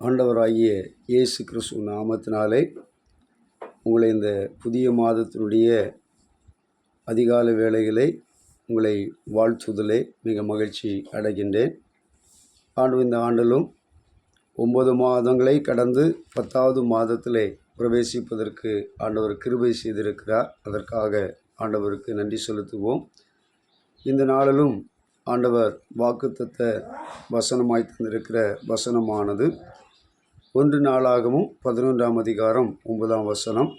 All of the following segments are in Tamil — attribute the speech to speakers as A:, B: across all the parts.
A: ஆண்டவராகிய இயேசு கிறிஸ்து நாமத்தினாலே உங்களை இந்த புதிய மாதத்தினுடைய அதிகால வேலைகளை உங்களை வாழ்த்துதலே மிக மகிழ்ச்சி அடைகின்றேன். ஆண்டு இந்த ஆண்டிலும் ஒன்பது மாதங்களை கடந்து பத்தாவது மாதத்திலே பிரவேசிப்பதற்கு ஆண்டவர் கிருபை செய்திருக்கிறார். அதற்காக ஆண்டவருக்கு நன்றி செலுத்துவோம். இந்த நாளிலும் ஆண்டவர் வாக்குத்தத்த வசனமாய் தந்திருக்கிற வசனமானது ஒன்று நாளாகவும் பதினொன்றாம் அதிகாரம் ஒன்பதாம் வசனம்.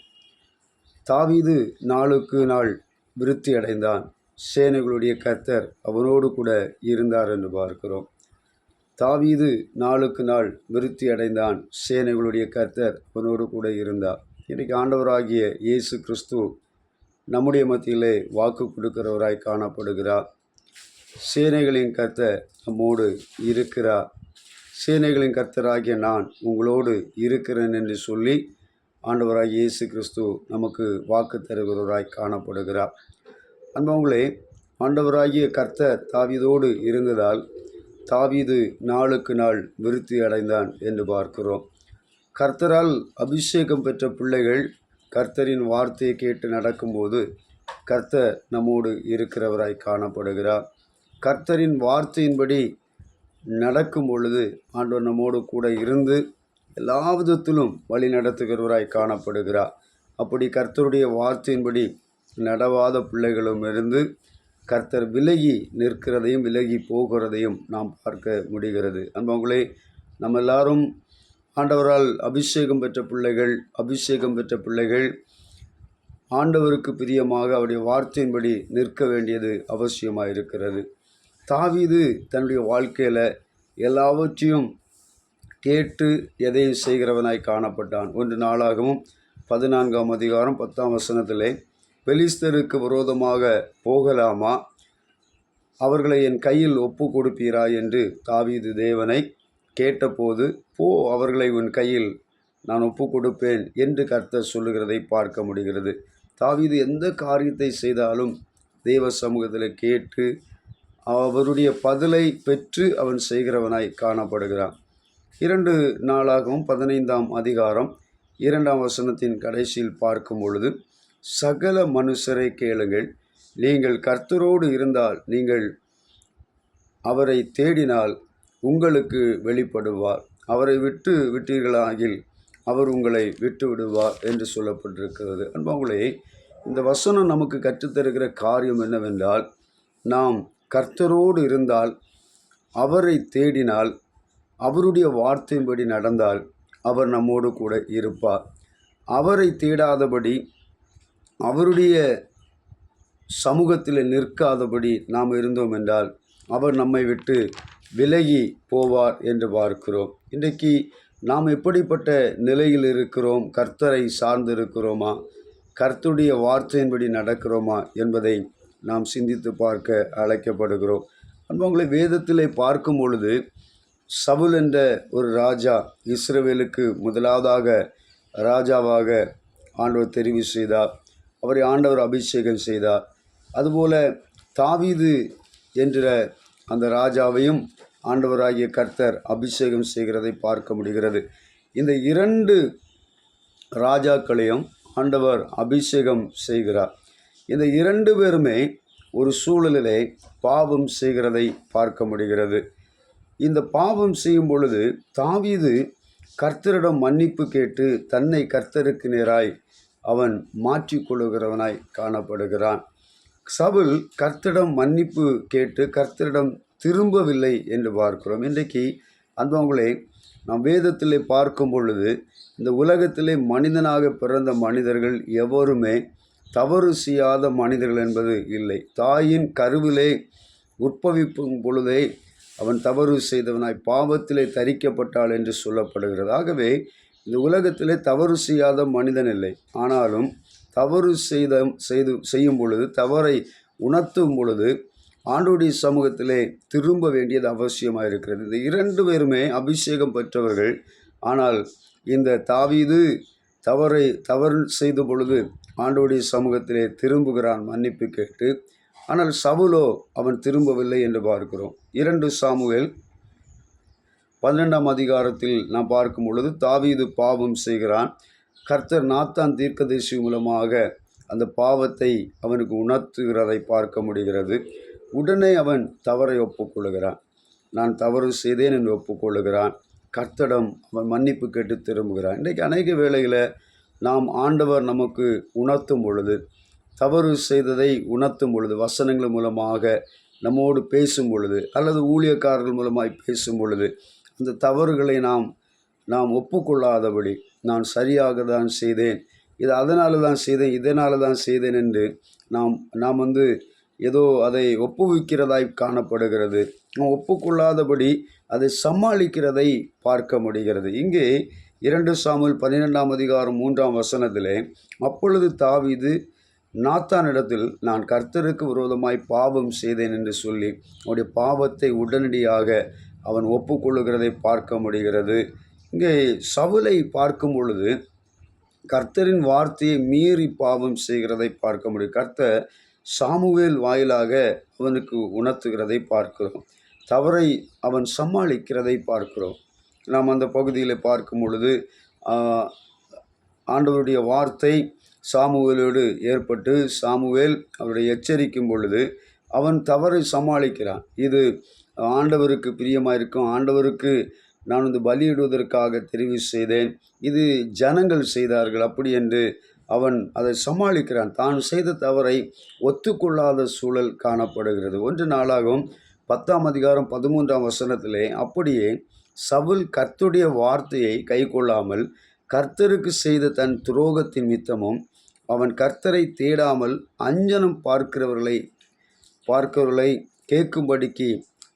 A: தாவீது நாளுக்கு நாள் விருத்தி அடைந்தான் சேனைகளுடைய கர்த்தர் அவனோடு கூட இருந்தார் என்று பார்க்கிறோம். தாவீது நாளுக்கு நாள் விருத்தி அடைந்தான் சேனைகளுடைய கர்த்தர் அவனோடு கூட இருந்தார். இன்றைக்கு ஆண்டவராகிய இயேசு கிறிஸ்து நம்முடைய மத்தியிலே வாக்கு கொடுக்கிறவராய் காணப்படுகிறார். சேனைகளின் கர்த்தர் நம்மோடு இருக்கிறார். சேனைகளின் கர்த்தராகிய நான் உங்களோடு இருக்கிறேன் என்று சொல்லி ஆண்டவராகிய இயேசு கிறிஸ்து நமக்கு வாக்கு தருகிறவராய் காணப்படுகிறார். அன்பவங்களே ஆண்டவராகிய கர்த்தர் தாவிதோடு இருந்ததால் தாவீது நாளுக்கு நாள் விருத்தி அடைந்தான் என்று பார்க்கிறோம். கர்த்தரால் அபிஷேகம் பெற்ற பிள்ளைகள் கர்த்தரின் வார்த்தையை கேட்டு நடக்கும்போது கர்த்தர் நம்மோடு இருக்கிறவராய் காணப்படுகிறார். கர்த்தரின் வார்த்தையின்படி நடக்கும் பொழுது ஆண்டவர் நம்மோடு கூட இருந்து எல்லா விதத்திலும் வழி நடத்துகிறவராய் காணப்படுகிறார். அப்படி கர்த்தருடைய வார்த்தையின்படி நடவாத பிள்ளைகளும் இருந்து கர்த்தர் விலகி நிற்கிறதையும் விலகி போகிறதையும் நாம் பார்க்க முடிகிறது. அன்பவங்களே நம்ம எல்லாரும் ஆண்டவரால் அபிஷேகம் பெற்ற பிள்ளைகள் அபிஷேகம் பெற்ற பிள்ளைகள் ஆண்டவருக்கு பிரியமாக அவருடைய வார்த்தையின்படி நிற்க வேண்டியது அவசியமாக இருக்கிறது தாவீது தன்னுடைய வாழ்க்கையில் எல்லாவற்றையும் கேட்டு எதையும் செய்கிறவனாய் காணப்பட்டான். ஒன்று நாளாகவும் பதினான்காம் அதிகாரம் பத்தாம் வசனத்திலே பெலிஸ்தருக்கு விரோதமாக போகலாமா? அவர்களை என் கையில் ஒப்பு கொடுப்பீரா? என்று தாவீது தேவனை கேட்டபோது போ அவர்களை உன் கையில் நான் ஒப்பு கொடுப்பேன் என்று கர்த்தர் சொல்லுகிறதை பார்க்க முடிகிறது. தாவீது எந்த காரியத்தை செய்தாலும் தெய்வ சமூகத்தில் கேட்டு அவருடைய பதிலை பெற்று அவன் செய்கிறவனாய் காணப்படுகிறான். இரண்டு நாளாகவும் பதினைந்தாம் அதிகாரம் இரண்டாம் வசனத்தின் கடைசியில் பார்க்கும் பொழுது சகல மனுஷரை கேளுங்கள். நீங்கள் கர்த்தரோடு இருந்தால் நீங்கள் அவரை தேடினால் உங்களுக்கு வெளிப்படுவார். அவரை விட்டு விட்டீர்களாகில் அவர் உங்களை விட்டு விடுவார் என்று சொல்லப்பட்டிருக்கிறது. அன்பவங்களே இந்த வசனம் நமக்கு கற்றுத்தருகிற காரியம் என்னவென்றால் நாம் கர்த்தரோடு இருந்தால் அவரை தேடினால் அவருடைய வார்த்தையின்படி நடந்தால் அவர் நம்மோடு கூட இருப்பார். அவரை தேடாதபடி அவருடைய சமூகத்தில் நிற்காதபடி நாம் இருந்தோம் என்றால் அவர் நம்மை விட்டு விலகி போவார் என்று பார்க்கிறோம். இன்றைக்கு நாம் எப்படிப்பட்ட நிலையில் இருக்கிறோம்? கர்த்தரை சார்ந்து இருக்கிறோமா கர்த்தருடைய வார்த்தையின்படி நடக்கிறோமா என்பதை நாம் சிந்தித்து பார்க்க அழைக்கப்படுகிறோம். அன்பவங்களை வேதத்திலே பார்க்கும் பொழுது சவுல் என்ற ஒரு ராஜா இஸ்ரவேலுக்கு முதலாவதாக ராஜாவாக ஆண்டவர் தெரிவு செய்தார். அவரை ஆண்டவர் அபிஷேகம் செய்தார். அதுபோல தாவீது என்ற அந்த ராஜாவையும் ஆண்டவராகிய கர்த்தர் அபிஷேகம் செய்கிறதை பார்க்க முடிகிறது. இந்த இரண்டு ராஜாக்களையும் ஆண்டவர் அபிஷேகம் செய்கிறார். இந்த இரண்டு பேருமே ஒரு சூழலிலே பாவம் செய்கிறதை பார்க்க முடிகிறது. இந்த பாவம் செய்யும் பொழுது தாவீது கர்த்தரிடம் மன்னிப்பு கேட்டு தன்னை கர்த்தருக்கு நேராய் அவன் மாற்றிக்கொள்ளுகிறவனாய் காணப்படுகிறான். சபுல் கர்த்தரிடம் மன்னிப்பு கேட்டு கர்த்தரிடம் திரும்பவில்லை என்று பார்க்கிறோம். இன்றைக்கு அன்பவங்களே நாம் வேதத்திலே பார்க்கும் பொழுது இந்த உலகத்திலே மனிதனாக பிறந்த மனிதர்கள் எவருமே தவறு செய்யாத மனிதர்கள் என்பது இல்லை. தாயின் கருவிலே உற்பவிப்பும் பொழுதே அவன் தவறு செய்தவனாய் பாவத்திலே தரிக்கப்பட்டாள் என்று சொல்லப்படுகிறது. ஆகவே இந்த உலகத்திலே தவறு செய்யாத மனிதன் இல்லை. ஆனாலும் தவறு செய்த செய்து செய்யும் பொழுது தவறை உணர்த்தும் பொழுது ஆண்டோடைய சமூகத்திலே திரும்ப வேண்டியது அவசியமாக இருக்கிறது. இந்த இரண்டு பேருமே அபிஷேகம் பெற்றவர்கள். ஆனால் இந்த தாவீது தவறை தவறு செய்த பொழுது ஆண்டோடைய சமூகத்திலே திரும்புகிறான் மன்னிப்பு கேட்டு. ஆனால் சவுலோ அவன் திரும்பவில்லை என்று பார்க்கிறோம். இரண்டு சாமுவேல் பன்னெண்டாம் அதிகாரத்தில் நாம் பார்க்கும் பொழுது தாவீது பாவம் செய்கிறான். கர்த்தர் நாத்தான் தீர்க்கதரிசி மூலமாக அந்த பாவத்தை அவனுக்கு உணர்த்துகிறதை பார்க்க முடிகிறது. உடனே அவன் தவறை ஒப்புக்கொள்கிறான் நான் தவறு செய்தேன் என்று ஒப்புக்கொள்கிறான் கர்த்தடம் அவன் மன்னிப்பு கேட்டு திரும்புகிறான் இன்றைக்கு அநேக வேளையில் நாம் ஆண்டவர் நமக்கு உணர்த்தும் பொழுது தவறு செய்ததை உணர்த்தும் பொழுது வசனங்கள் மூலமாக நம்மோடு பேசும் பொழுது அல்லது ஊழியக்காரர்கள் மூலமாய் பேசும் பொழுது அந்த தவறுகளை நாம் நாம் ஒப்புக்கொள்ளாதபடி நான் சரியாக தான் செய்தேன் இது அதனால தான் செய்தேன் இதனால தான் செய்தேன் என்று நாம் நாம் வந்து ஏதோ அதை ஒப்புவிக்கிறதாய் காணப்படுகிறது. ஒப்புக்கொள்ளாதபடி அதை சமாளிக்கிறதை பார்க்க முடிகிறது. இங்கே இரண்டு சாமுல் பன்னிரெண்டாம் அதிகாரம் மூன்றாம் வசனத்திலே அப்பொழுது தாவிது நாத்தானிடத்தில் நான் கர்த்தருக்கு விரோதமாய் பாவம் செய்தேன் என்று சொல்லி அவனுடைய பாவத்தை உடனடியாக அவன் ஒப்புக்கொள்ளுகிறதை பார்க்க முடிகிறது. இங்கே சவுலை பார்க்கும் பொழுது கர்த்தரின் வார்த்தையை மீறி பாவம் செய்கிறதை பார்க்க முடியும். கர்த்தர் சாமுவேல் வாயிலாக அவனுக்கு உணர்த்துகிறதை பார்க்கிறோம். தவறை அவன் சமாளிக்கிறதை பார்க்கிறோம். நாம் அந்த பகுதியில் பார்க்கும் பொழுது ஆண்டவருடைய வார்த்தை சாமுவேலோடு ஏற்பட்டு சாமுவேல் அவரை எச்சரிக்கும் பொழுது அவன் தவறை சமாளிக்கிறான். இது ஆண்டவருக்கு பிரியமாக இருக்கும் ஆண்டவருக்கு நான் வந்து பலியிடுவதற்காக தெரிவு செய்தேன். இது ஜனங்கள் செய்தார்கள் அப்படி என்று அவன் அதை சமாளிக்கிறான். தான் செய்த தவறை ஒத்துக்கொள்ளாத சூழல் காணப்படுகிறது. ஒன்று நாளாகவும் பத்தாம் அதிகாரம் பதிமூன்றாம் வசனத்திலே அப்படியே சவுல் கர்த்துடைய வார்த்தையை கைக்கொள்ளாமல் கர்த்தருக்கு செய்த தன் துரோகத்தின் மித்தமும் அவன் கர்த்தரை தேடாமல் அஞ்சனம் பார்க்கிறவர்களை பார்க்கிறவர்களை கேட்கும்படிக்கு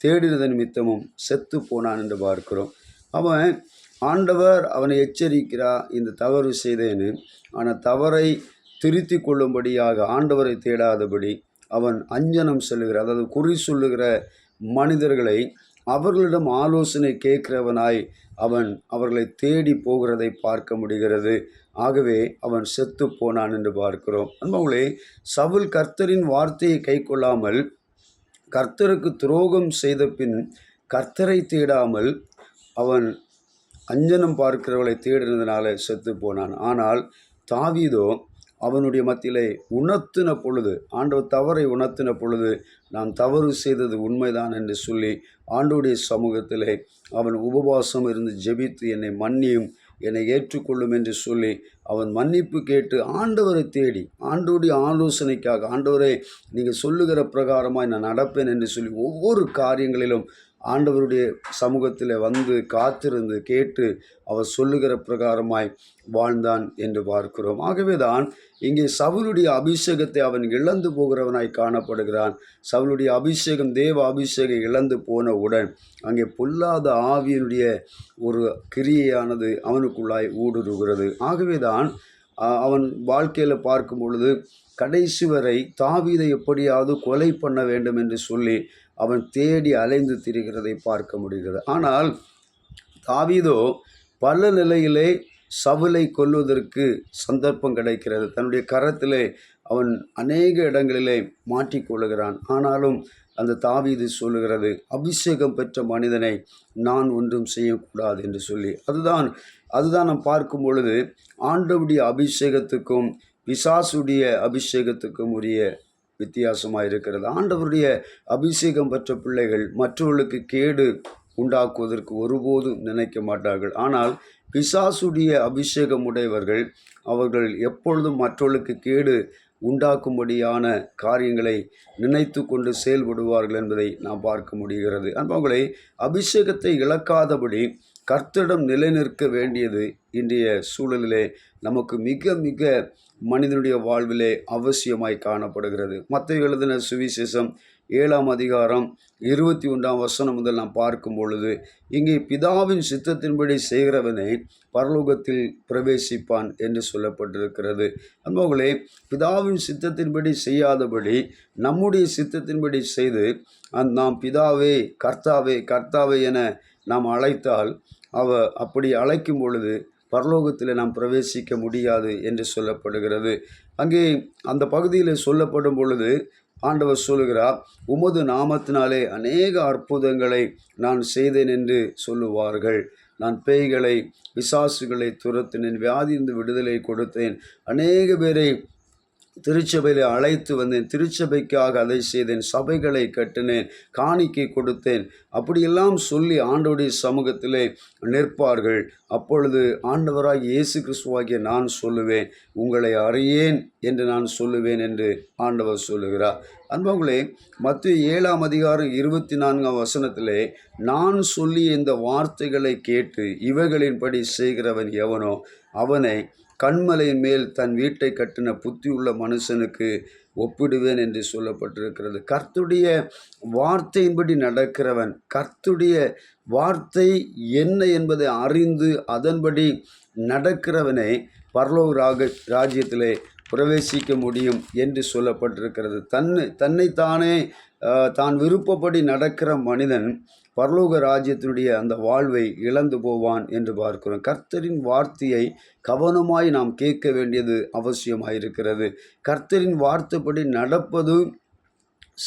A: தேடினதன் நிமித்தமும் செத்து போனான் என்று பார்க்கிறோம். அவன் ஆண்டவர் அவனை எச்சரிக்கிறா இந்த தவறு செய்தேன்னு. ஆனால் தவறை திருத்தி கொள்ளும்படியாக ஆண்டவரை தேடாதபடி அவன் அஞ்சனம் செல்லுகிற அதாவது குறி சொல்லுகிற மனிதர்களை அவர்களிடம் ஆலோசனை கேட்கிறவனாய் அவன் அவர்களை தேடி போகிறதை பார்க்க முடிகிறது. ஆகவே அவன் செத்து போனான் என்று பார்க்கிறோம். அன்பர்களே சவுல் கர்த்தரின் வார்த்தையை கைக்கொள்ளாமல் கர்த்தருக்கு துரோகம் செய்த பின் கர்த்தரை தேடாமல் அவன் அஞ்சனம் பார்க்கிறவளை தேடினதுனால செத்து போனான். ஆனால் தாவீதோ அவனுடைய மத்தியிலே உணர்த்தின பொழுது ஆண்டவர் தவறை உணர்த்தின பொழுது நான் தவறு செய்தது உண்மைதான் என்று சொல்லி ஆண்டோடைய சமூகத்திலே அவன் உபவாசம் இருந்து ஜெபித்து என்னை மன்னியும் என்னை ஏற்றுக்கொள்ளும் என்று சொல்லி அவன் மன்னிப்பு கேட்டு ஆண்டவரை தேடி ஆண்டோடைய ஆலோசனைக்காக ஆண்டவரே நீங்கள் சொல்லுகிற பிரகாரமாக நான் நடப்பேன் என்று சொல்லி ஒவ்வொரு காரியங்களிலும் ஆண்டவருடைய சமூகத்தில் வந்து காத்திருந்து கேட்டு அவர் சொல்லுகிற பிரகாரமாய் வாழ்ந்தான் என்று பார்க்கிறோம். ஆகவே தான் இங்கே சவுளுடைய அபிஷேகத்தை அவன் இழந்து போகிறவனாய் காணப்படுகிறான். சவுளுடைய அபிஷேகம் தேவ அபிஷேகம் இழந்து போனவுடன் அங்கே பொல்லாத ஆவியினுடைய ஒரு கிரியையானது அவனுக்குள்ளாய் ஊடுருகிறது. ஆகவே தான் அவன் வாழ்க்கையில் பார்க்கும் பொழுது கடைசி வரை தாவீதை எப்படியாவது கொலை பண்ண வேண்டும் என்று சொல்லி அவன் தேடி அலைந்து திரிகிறதை பார்க்க முடிகிறது. ஆனால் தாவீதோ பல நிலையிலே சவுலை கொல்வதற்கு சந்தர்ப்பம் கிடைக்கிறது. தன்னுடைய கரத்திலே அவன் அநேக இடங்களிலே மாட்டிக்கொள்ளுகிறான் ஆனாலும் அந்த தாவீது சொல்லுகிறது அபிஷேகம் பெற்ற மனிதனை நான் ஒன்றும் செய்யக்கூடாது என்று சொல்லி. அதுதான் அதுதான் நாம் பார்க்கும் பொழுது ஆண்டவுடைய அபிஷேகத்துக்கும் பிசாசுடைய அபிஷேகத்துக்கும் உரிய வித்தியாசமாக இருக்கிறது. ஆண்டவருடைய அபிஷேகம் பெற்ற பிள்ளைகள் மற்றவர்களுக்கு கேடு உண்டாக்குவதற்கு ஒருபோதும் நினைக்க மாட்டார்கள். ஆனால் பிசாசுடைய அபிஷேகம் உடையவர்கள் அவர்கள் எப்பொழுதும் மற்றவர்களுக்கு கேடு உண்டாக்கும்படியான காரியங்களை நினைத்து கொண்டு செயல்படுவார்கள் என்பதை நாம் பார்க்க முடிகிறது. அன்பவங்களை அபிஷேகத்தை இழக்காதபடி கர்த்தரிடம் நிலைநிற்க வேண்டியது இன்றைய சூழலிலே நமக்கு மிக மிக மனிதனுடைய வாழ்விலே அவசியமாய் காணப்படுகிறது. மற்ற எழுதின சுவிசேஷம் ஏழாம் அதிகாரம் இருபத்தி ஒன்றாம் வசனம் முதல் நாம் பார்க்கும் பொழுது இங்கே பிதாவின் சித்தத்தின்படி செய்கிறவனை பரலோகத்தில் பிரவேசிப்பான் என்று சொல்லப்பட்டிருக்கிறது. அன்பர்களே பிதாவின் சித்தத்தின்படி செய்யாதபடி நம்முடைய சித்தத்தின்படி செய்து அந் நாம் பிதாவே கர்த்தாவே கர்த்தாவே என நாம் அழைத்தால் அவ அப்படி அழைக்கும் பொழுது பரலோகத்தில் நாம் பிரவேசிக்க முடியாது என்று சொல்லப்படுகிறது. அங்கே அந்த பகுதியில் சொல்லப்படும் பொழுது ஆண்டவர் சொல்லுகிறார் உமது நாமத்தினாலே அநேக அற்புதங்களை நான் செய்தேன் என்று சொல்லுவார்கள். நான் பேய்களை விசாசுகளை துரத்தினேன் வியாதியிருந்து விடுதலை கொடுத்தேன். அநேக பேரை திருச்சபையில் அழைத்து வந்தேன். திருச்சபைக்காக அதை செய்தேன். சபைகளை கட்டினேன். காணிக்கை கொடுத்தேன். அப்படியெல்லாம் சொல்லி ஆண்டோடைய சமூகத்திலே நிற்பார்கள். அப்பொழுது ஆண்டவராக இயேசு கிறிஸ்துவாகிய நான் சொல்லுவேன். உங்களை அறியேன் என்று நான் சொல்லுவேன் என்று ஆண்டவர் சொல்லுகிறார். அன்பவங்களே மத்திய ஏழாம் அதிகாரம் இருபத்தி நான்காம் வசனத்திலே நான் சொல்லிய இந்த வார்த்தைகளை கேட்டு இவைகளின்படி செய்கிறவன் எவனோ அவனை கண்மலையின் மேல் தன் வீட்டை கட்டின புத்தி உள்ள மனுஷனுக்கு ஒப்பிடுவேன் என்று சொல்லப்பட்டிருக்கிறது. கர்த்துடைய வார்த்தையின்படி நடக்கிறவன் கர்த்துடைய வார்த்தை என்ன என்பதை அறிந்து அதன்படி நடக்கிறவனை பரலோக ராக ராஜ்யத்திலே பிரவேசிக்க முடியும் என்று சொல்லப்பட்டிருக்கிறது. தன்னை தன்னைத்தானே தான் விருப்பப்படி நடக்கிற மனிதன் பரலோக ராஜ்யத்தினுடைய அந்த வாழ்வை இழந்து போவான் என்று பார்க்கிறோம். கர்த்தரின் வார்த்தையை கவனமாய் நாம் கேட்க வேண்டியது அவசியமாயிருக்கிறது. கர்த்தரின் வார்த்தைப்படி நடப்பதும்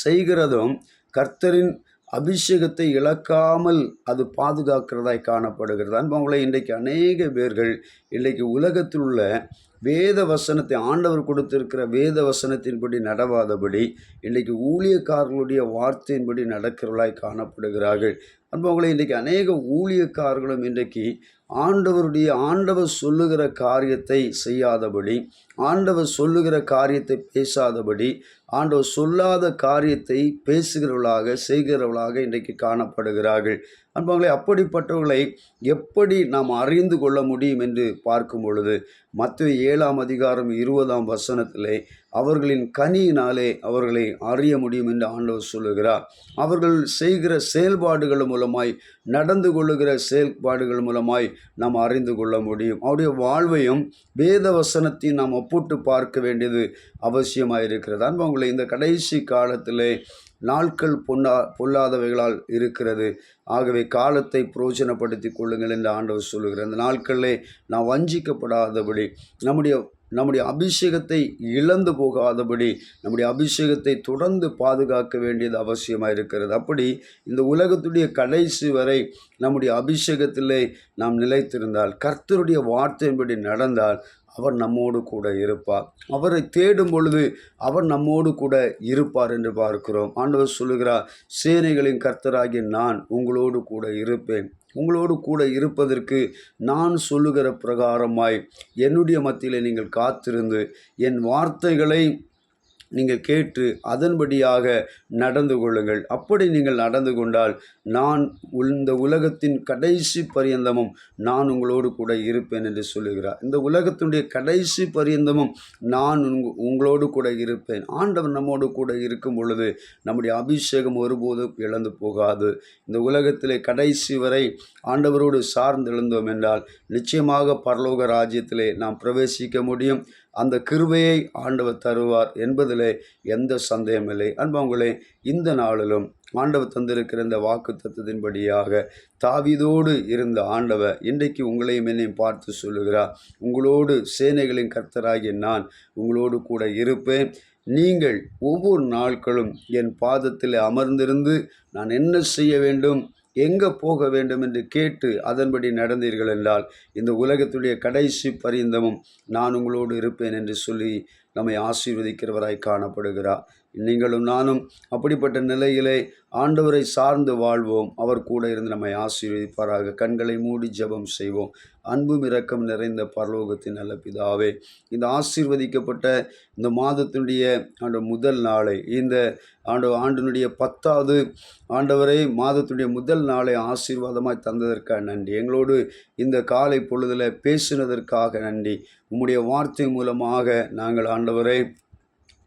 A: செய்கிறதும் கர்த்தரின் அபிஷேகத்தை இழக்காமல் அது பாதுகாக்கிறதாய் காணப்படுகிறது. அன்பவங்களை இன்றைக்கு அநேக பேர்கள் இன்றைக்கு உலகத்தில் உள்ள வேத வசனத்தை ஆண்டவர் கொடுத்திருக்கிற வேத வசனத்தின்படி நடவாதபடி இன்றைக்கு ஊழியக்காரர்களுடைய வார்த்தையின்படி நடக்கிறவர்களாய் காணப்படுகிறார்கள். அன்பவங்களை இன்றைக்கு அநேக ஊழியக்காரர்களும் இன்றைக்கு ஆண்டவருடைய ஆண்டவர் சொல்லுகிற காரியத்தை செய்யாதபடி ஆண்டவர் சொல்லுகிற காரியத்தை பேசாதபடி ஆண்டவர் சொல்லாத காரியத்தை பேசுகிறவளாக செய்கிறவளாக இன்றைக்கு காணப்படுகிறார்கள். அன்பாங்களே அப்படிப்பட்டவர்களை எப்படி நாம் அறிந்து கொள்ள முடியும் என்று பார்க்கும் பொழுது மற்ற ஏழாம் அதிகாரம் இருபதாம் வசனத்திலே அவர்களின் கனியினாலே அவர்களை அறிய முடியும் என்று ஆண்டவர் சொல்லுகிறார். அவர்கள் செய்கிற செயல்பாடுகள் மூலமாய் நடந்து கொள்ளுகிற செயல்பாடுகள் மூலமாய் நாம் அறிந்து கொள்ள முடியும். அவருடைய வாழ்வையும் வேத வசனத்தையும் நாம் ஒப்பிட்டு பார்க்க வேண்டியது அவசியமாக இருக்கிறது. அன்பவங்களை இந்த கடைசி காலத்திலே நாட்கள் பொன்னா பொல்லாதவைகளால் இருக்கிறது. ஆகவே காலத்தை புரோஜனப்படுத்தி கொள்ளுங்கள் என்று ஆண்டவர் சொல்லுகிறார். அந்த நாட்களிலே நாம் வஞ்சிக்கப்படாதபடி நம்முடைய நம்முடைய அபிஷேகத்தை இழந்து போகாதபடி நம்முடைய அபிஷேகத்தை தொடர்ந்து பாதுகாக்க வேண்டியது அவசியமாக இருக்கிறது. அப்படி இந்த உலகத்துடைய கடைசி வரை நம்முடைய அபிஷேகத்திலே நாம் நிலைத்திருந்தால் கர்த்தருடைய வார்த்தையின்படி நடந்தால் அவர் நம்மோடு கூட இருப்பார். அவரை தேடும் பொழுது அவர் நம்மோடு கூட இருப்பார் என்று பார்க்கிறோம். ஆண்டவர் சொல்லுகிறார் சேனைகளின் கர்த்தராகிய நான் உங்களோடு கூட இருப்பேன். உங்களோடு கூட இருப்பதற்கு நான் சொல்லுகிற பிரகாரமாய் என்னுடைய மத்தியில் நீங்கள் காத்திருந்து என் வார்த்தைகளை நீங்கள் கேட்டு அதன்படியாக நடந்து கொள்ளுங்கள். அப்படி நீங்கள் நடந்து கொண்டால் நான் இந்த உலகத்தின் கடைசி பரியந்தமும் நான் உங்களோடு கூட இருப்பேன் என்று சொல்லுகிறார். இந்த உலகத்தினுடைய கடைசி பரியந்தமும் நான் உங்களோடு கூட இருப்பேன். ஆண்டவர் நம்மோடு கூட இருக்கும் பொழுது நம்முடைய அபிஷேகம் ஒருபோதும் இழந்து போகாது. இந்த உலகத்திலே கடைசி வரை ஆண்டவரோடு சார்ந்து எழுந்தோம் என்றால் நிச்சயமாக பரலோக ராஜ்யத்திலே நாம் பிரவேசிக்க முடியும். அந்த கிருபையை ஆண்டவர் தருவார் என்பதிலே எந்த சந்தேகமில்லை அன்பவங்களே இந்த நாளிலும் ஆண்டவர் தந்திருக்கிற இந்த வாக்கு தத்துவத்தின்படியாக தாவிதோடு இருந்த ஆண்டவர் இன்றைக்கு உங்களையும் என்னையும் பார்த்து சொல்லுகிறார். உங்களோடு சேனைகளின் கர்த்தராகிய நான் உங்களோடு கூட இருப்பேன். நீங்கள் ஒவ்வொரு நாட்களும் என் பாதத்தில் அமர்ந்திருந்து நான் என்ன செய்ய வேண்டும்? எங்கே போக வேண்டும் என்று கேட்டு அதன்படி நடந்தீர்கள் என்றால் இந்த உலகத்துடைய கடைசி பரிந்தமும் நான் உங்களோடு இருப்பேன் என்று சொல்லி நம்மை ஆசீர்வதிக்கிறவராய் காணப்படுகிறார். நீங்களும் நானும் அப்படிப்பட்ட நிலையிலே ஆண்டவரை சார்ந்து வாழ்வோம். அவர் கூட இருந்து நம்மை ஆசீர்வதிப்பாராக. கண்களை மூடி ஜபம் செய்வோம். அன்பும் இரக்கம் நிறைந்த பரலோகத்தின் நல்ல பிதாவே இந்த ஆசீர்வதிக்கப்பட்ட இந்த மாதத்தினுடைய ஆண்டு முதல் நாளை இந்த ஆண்டு ஆண்டினுடைய பத்தாவது ஆண்டவரை மாதத்துடைய முதல் நாளை ஆசீர்வாதமாய் தந்ததற்காக நன்றி. எங்களோடு இந்த காலை பொழுதில் பேசினதற்காக நன்றி. உம்முடைய வார்த்தை மூலமாக நாங்கள் ஆண்டவரை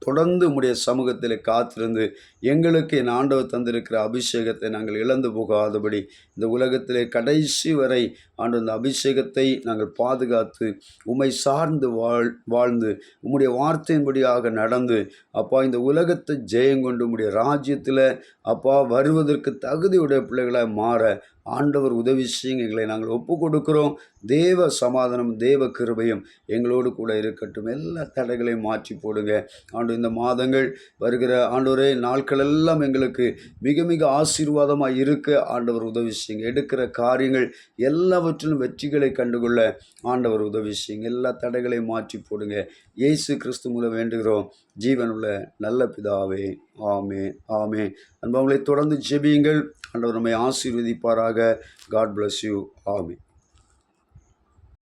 A: தொடர்ந்து உம்முடைய சமூகத்தில் காத்திருந்து எங்களுக்கு என் ஆண்டவர் தந்திருக்கிற அபிஷேகத்தை நாங்கள் இழந்து போகாதபடி இந்த உலகத்திலே கடைசி வரை ஆண்டு அந்த அபிஷேகத்தை நாங்கள் பாதுகாத்து உம்மை சார்ந்து வாழ் வாழ்ந்து உம்முடைய வார்த்தையின்படியாக நடந்து அப்பா இந்த உலகத்தை ஜெயம் கொண்டு உம்முடைய ராஜ்யத்தில் அப்பா வருவதற்கு தகுதியுடைய பிள்ளைகளாக மாற ஆண்டவர் உதவி செய்யுங்க. எங்களை நாங்கள் ஒப்பு கொடுக்கிறோம் தேவ சமாதானம் தேவ கிருபையும் எங்களோடு கூட இருக்கட்டும். எல்லா தடைகளையும் மாற்றி போடுங்க. ஆண்டு இந்த மாதங்கள் வருகிற ஆண்டோரே நாட்கள் எல்லாம் எங்களுக்கு மிக மிக ஆசீர்வாதமாக இருக்க. ஆண்டவர் உதவி செய்யுங்க. எடுக்கிற காரியங்கள் எல்லாவற்றிலும் வெற்றிகளை கண்டுகொள்ள ஆண்டவர் உதவி செய்யுங்க. எல்லா தடைகளையும் மாற்றி போடுங்க. இயேசு கிறிஸ்து மூலம் வேண்டுகிறோம். ஜீவனுள்ள நல்ல பிதாவே ஆமே ஆமே. அன்பவங்களை தொடர்ந்து ஜெபியுங்கள். அன்றவர் நம்மை ஆசீர்வதிப்பாராக. காட் பிளஸ் யூ ஆமே.